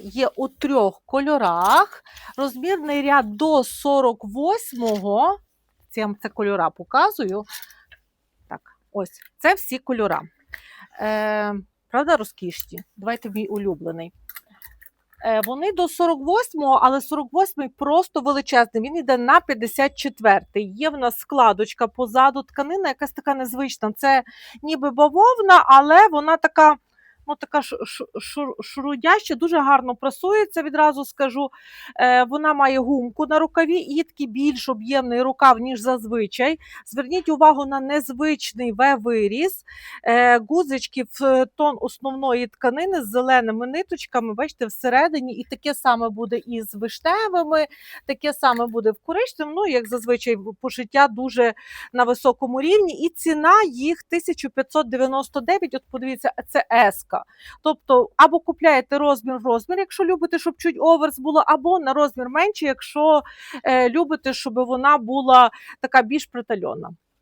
Є у трьох кольорах. Розмірний ряд до 48-го. Це це кольора показую. Так, ось це всі кольора. Е, правда, розкішні? Давайте мій улюблений. Е, вони до 48-го, але 48-й просто величезний. Він йде на 54-й. Є в нас складочка позаду тканина, якась така незвична. Це ніби бавовна, але вона така. Ну, така шурудяща, дуже гарно прасується, відразу скажу. Е, вона має гумку на рукаві і такий більш об'ємний рукав, ніж зазвичай. Зверніть увагу на незвичний В-виріз. Е, гузички в тон основної тканини з зеленими ниточками, бачите, всередині, і таке саме буде і з вишневими, таке саме буде в коричневому, ну, як зазвичай, пошиття дуже на високому рівні. І ціна їх 1599. От подивіться, це еска. Тобто, або купляєте розмір в розмір, якщо любите, щоб чуть оверс було, або на розмір менше, якщо е, любите, щоб вона була така більш притальона.